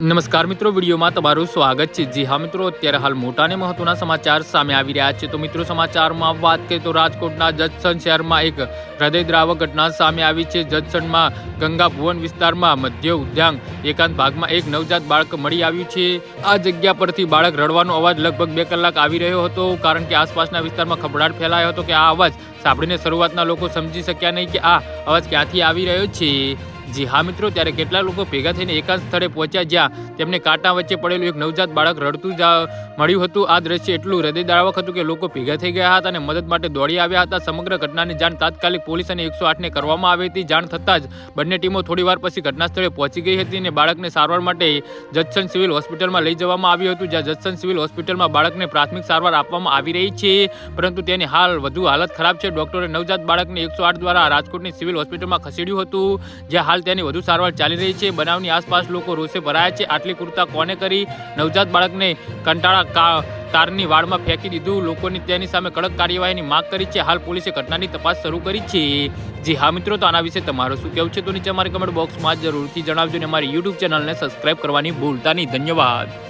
નમસ્કાર મિત્રો, વિડીયોમાં તમારું સ્વાગત છે. જી હા મિત્રો, અત્યારે હાલ મોટા અને મહત્વના સમાચાર સામે આવી રહ્યા છે. તો મિત્રો, સમાચારમાં વાત કરીએ તો રાજકોટના જજસન શહેરમાં એક હૃદયદ્રાવક ઘટના સામે આવી છે. જજસનમાં ગંગા ભુવન વિસ્તારમાં મધ્ય ઉદ્યાન એકાંત ભાગમાં એક નવજાત બાળક મળી આવ્યું છે. આ જગ્યા પરથી બાળક રડવાનો અવાજ લગભગ બે કલાક આવી રહ્યો હતો, કારણ કે આસપાસના વિસ્તારમાં ખભડાટ ફેલાયો હતો કે આ અવાજ સાંભળીને શરૂઆતના લોકો સમજી શક્યા નહીં કે આ અવાજ ક્યાંથી આવી રહ્યો છે. જી હા મિત્રો, ત્યારે કેટલા લોકો ભેગા થઈને એકાંત સ્થળે પહોંચ્યા જ્યાં તેમને કાંટા વચ્ચે પડેલું એક નવજાત બાળક રડતું જ મળ્યું હતું. આ દ્રશ્ય એટલું હૃદયદાળવક હતું કે લોકો ભેગા થઈ ગયા હતા અને મદદ માટે દોડી આવ્યા હતા. સમગ્ર ઘટનાની જાણ તાત્કાલિક પોલીસ અને એકસો આઠને કરવામાં આવી હતી. જાણ થતાં જ બંને ટીમો થોડી વાર પછી ઘટના સ્થળે પહોંચી ગઈ હતી અને બાળકને સારવાર માટે જજસન સિવિલ હોસ્પિટલમાં લઈ જવામાં આવ્યું હતું, જ્યાં જજસન સિવિલ હોસ્પિટલમાં બાળકને પ્રાથમિક સારવાર આપવામાં આવી રહી છે. પરંતુ તેની હાલ વધુ હાલત ખરાબ છે. ડોક્ટરે નવજાત બાળકને એકસો આઠ દ્વારા રાજકોટની સિવિલ હોસ્પિટલમાં ખસેડ્યું હતું, જ્યાં હાલ તેની વધુ સારવાર ચાલી રહી છે. બનાવની આસપાસ લોકો રોષે ભરાયા છે. આટલી કૃતા કોને કરી? નવજાત બાળકને કંટાળા કારની વાળમાં ફેંકી દીધું. લોકોની તેની સામે કડક કાર્યવાહીની માંગ કરી છે. હાલ પોલીસે ઘટનાની તપાસ શરૂ કરી છે. જી હા મિત્રો, તો આના વિશે તમારું શું કહેવું છે? તો નીચે અમારી કમેન્ટ બોક્સમાં જરૂરથી જણાવજો અને અમારી યુટ્યુબ ચેનલને સબસ્ક્રાઇબ કરવાની ભૂલતા નહીં. ધન્યવાદ.